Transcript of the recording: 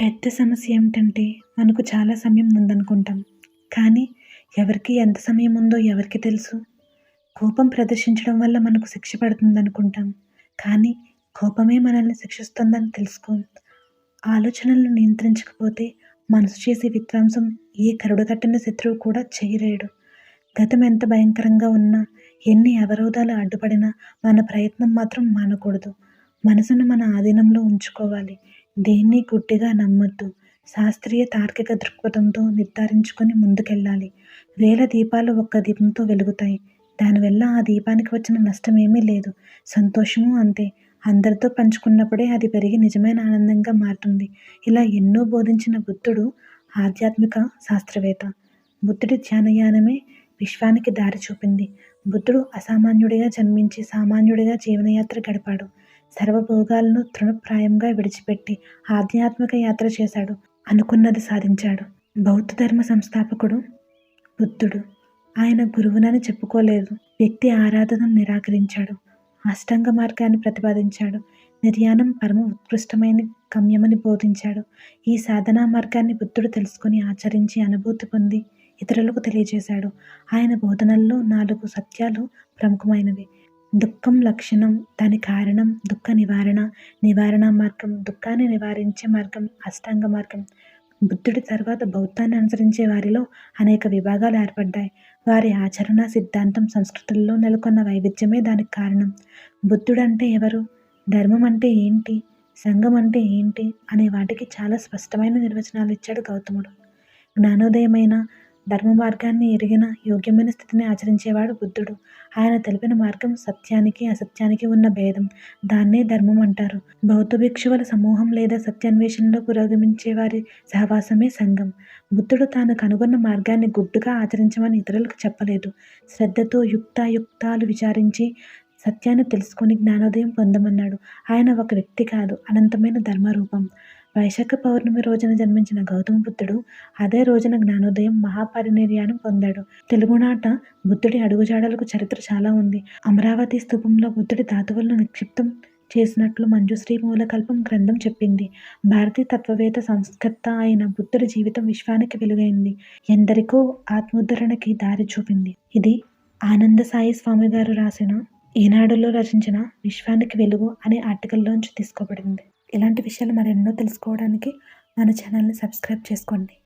పెద్ద సమస్య ఏమిటంటే మనకు చాలా సమయం ఉందనుకుంటాం. కానీ ఎవరికి ఎంత సమయం ఉందో ఎవరికి తెలుసు. కోపం ప్రదర్శించడం వల్ల మనకు శిక్ష పడుతుందనుకుంటాం. కానీ కోపమే మనల్ని శిక్షిస్తుందని తెలుసుకోం. ఆలోచనలను నియంత్రించకపోతే మనసు చేసే విధ్వంసం ఏ కరుడు కట్టిన శత్రువు కూడా చేయలేడు. గతం ఎంత భయంకరంగా ఉన్నా ఎన్ని అవరోధాలు అడ్డుపడినా మన ప్రయత్నం మాత్రం మానకూడదు. మనసును మన ఆధీనంలో ఉంచుకోవాలి. దేన్ని గుడ్డిగా నమ్మొద్దు. శాస్త్రీయ తార్కిక దృక్పథంతో నిర్ధారించుకొని ముందుకెళ్ళాలి. వేల దీపాలు ఒక్క దీపంతో వెలుగుతాయి. దానివల్ల ఆ దీపానికి వచ్చిన నష్టం ఏమీ లేదు. సంతోషము అంతే. అందరితో పంచుకున్నప్పుడే అది పెరిగి నిజమైన ఆనందంగా మారుతుంది. ఇలా ఎన్నో బోధించిన బుద్ధుడు ఆధ్యాత్మిక శాస్త్రవేత్త. బుద్ధుడి ధ్యానయానమే విశ్వానికి దారి చూపింది. బుద్ధుడు అసామాన్యుడిగా జన్మించి సామాన్యుడిగా జీవనయాత్ర గడిపాడు. సర్వభోగాలను తృణప్రాయంగా విడిచిపెట్టి ఆధ్యాత్మిక యాత్ర చేశాడు. అనుకున్నది సాధించాడు. బౌద్ధ ధర్మ సంస్థాపకుడు బుద్ధుడు. ఆయన గురువునని చెప్పుకోలేదు. వ్యక్తి ఆరాధనను నిరాకరించాడు. అష్టాంగ మార్గాన్ని ప్రతిపాదించాడు. నిర్యాణం పరమ ఉత్కృష్టమైన గమ్యమని బోధించాడు. ఈ సాధనా మార్గాన్ని బుద్ధుడు తెలుసుకొని ఆచరించి అనుభూతి పొంది ఇతరులకు తెలియజేశాడు. ఆయన బోధనల్లో నాలుగు సత్యాలు ప్రముఖమైనవి. దుఃఖం లక్షణం దాని కారణం దుఃఖ నివారణ నివారణ మార్గం దుఃఖాన్ని నివారించే మార్గం అష్టాంగ మార్గం. బుద్ధుడి తర్వాత బౌద్ధాన్ని అనుసరించే వారిలో అనేక విభాగాలు ఏర్పడ్డాయి. వారి ఆచరణ సిద్ధాంతం సంస్కృతుల్లో నెలకొన్న వైవిధ్యమే దానికి కారణం. బుద్ధుడు అంటే ఎవరు? ధర్మం అంటే ఏంటి? సంఘం అంటే ఏంటి? అనే వాటికి చాలా స్పష్టమైన నిర్వచనాలు ఇచ్చాడు గౌతముడు. జ్ఞానోదయమైన ధర్మ మార్గాన్ని ఎరిగిన యోగ్యమైన స్థితిని ఆచరించేవాడు బుద్ధుడు. ఆయన తెలిపిన మార్గం సత్యానికి అసత్యానికి ఉన్న భేదం. దాన్నే ధర్మం అంటారు. బౌద్ధ భిక్షువుల సమూహం లేదా సత్యాన్వేషణలో పురోగమించే వారి సహవాసమే సంఘం. బుద్ధుడు తాను కనుగొన్న మార్గాన్ని గుడ్డుగా ఆచరించమని ఇతరులకు చెప్పలేదు. శ్రద్ధతో యుక్తాయుక్తాలు విచారించి సత్యాన్ని తెలుసుకొని జ్ఞానోదయం పొందమన్నాడు. ఆయన ఒక వ్యక్తి కాదు అనంతమైన ధర్మరూపం. వైశాఖ పౌర్ణమి రోజున జన్మించిన గౌతమ బుద్ధుడు అదే రోజున జ్ఞానోదయం మహాపరినిర్యాణం పొందాడు. తెలుగునాట బుద్ధుడి అడుగుజాడలకు చరిత్ర చాలా ఉంది. అమరావతి స్థూపంలో బుద్ధుడి ధాతువులను నిక్షిప్తం చేసినట్లు మంజుశ్రీ మూలకల్పం గ్రంథం చెప్పింది. భారతీయ తత్వవేత్త సంస్కర్త అయిన బుద్ధుడి జీవితం విశ్వానికి వెలుగైంది. ఎందరికో ఆత్మోద్ధరణకి దారి చూపింది. ఇది ఆనంద సాయి స్వామి గారు రాసిన ఈనాడులో రచించిన విశ్వానికి వెలుగు అనే ఆర్టికల్లోంచి తీసుకోబడింది. ఇలాంటి విషయాలు మరెన్నో తెలుసుకోవడానికి మన ఛానల్ని సబ్స్క్రైబ్ చేసుకోండి.